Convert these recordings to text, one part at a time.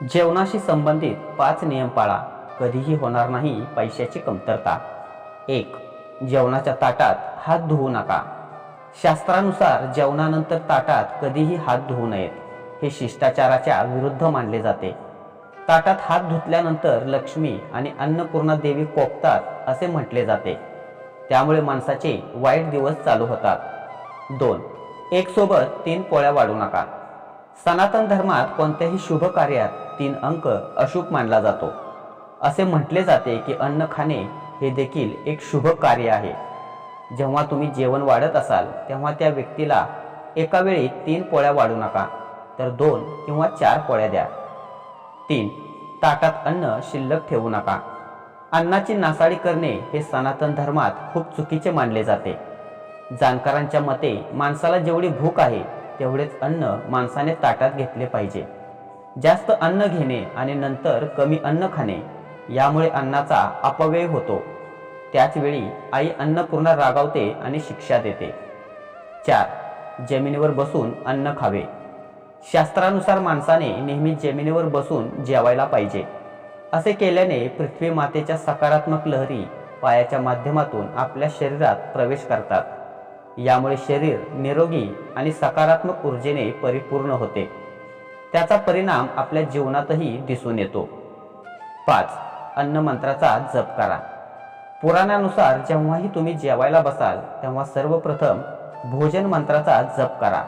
जेवणाशी संबंधित पाच नियम पाळा. कधीही होणार नाही पैशाची कमतरता. एक जेवणाच्या ताटात हात धुवू नका. शास्त्रानुसार जेवणानंतर ताटात कधीही हात धुवू नयेत. हे शिष्टाचाराच्या विरुद्ध मानले जाते. ताटात हात धुतल्यानंतर लक्ष्मी आणि अन्नपूर्णा देवी कोपतात असे म्हटले जाते. त्यामुळे माणसाचे वाईट दिवस चालू होतात. दोन एक सोबत तीन पोळ्या वाढू नका. सनातन धर्मात कोणत्याही शुभ कार्यात तीन अंक अशुभ मानला जातो. असे म्हटले जाते की अन्न खाणे हे देखील एक शुभ कार्य आहे. जेव्हा तुम्ही जेवण वाढत असाल तेव्हा त्या व्यक्तीला एका वेळी तीन पोळ्या वाढू नका तर दोन किंवा चार पोळ्या द्या. तीन ताटात अन्न शिल्लक ठेवू नका. अन्नाची नासाडी करणे हे सनातन धर्मात खूप चुकीचे मानले जाते. जाणकारांच्या मते माणसाला जेवढी भूक आहे तेवढेच अन्न माणसाने ताटात घेतले पाहिजे. जास्त अन्न घेणे आणि नंतर कमी अन्न खाणे यामुळे अन्नाचा अपव्यय होतो. त्याचवेळी आई आई अन्नपूर्णा रागावते आणि शिक्षा देते. चार जमिनीवर बसून अन्न खावे. शास्त्रानुसार माणसाने नेहमी जमिनीवर बसून जेवायला पाहिजे. असे केल्याने पृथ्वी मातेच्या सकारात्मक लहरी पायाच्या माध्यमातून आपल्या शरीरात प्रवेश करतात. यामुळे शरीर निरोगी आणि सकारात्मक ऊर्जेने परिपूर्ण होते. त्याचा परिणाम आपल्या जीवनातही दिसून येतो. पाच अन्न मंत्राचा जप करा. पुराणानुसार जेव्हाही तुम्ही जेवायला बसाल तेव्हा सर्वप्रथम भोजन मंत्राचा जप करा.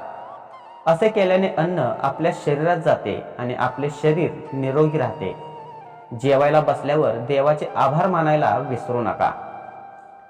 असे केल्याने अन्न आपल्या शरीरात जाते आणि आपले शरीर निरोगी राहते. जेवायला बसल्यावर देवाचे आभार मानायला विसरू नका.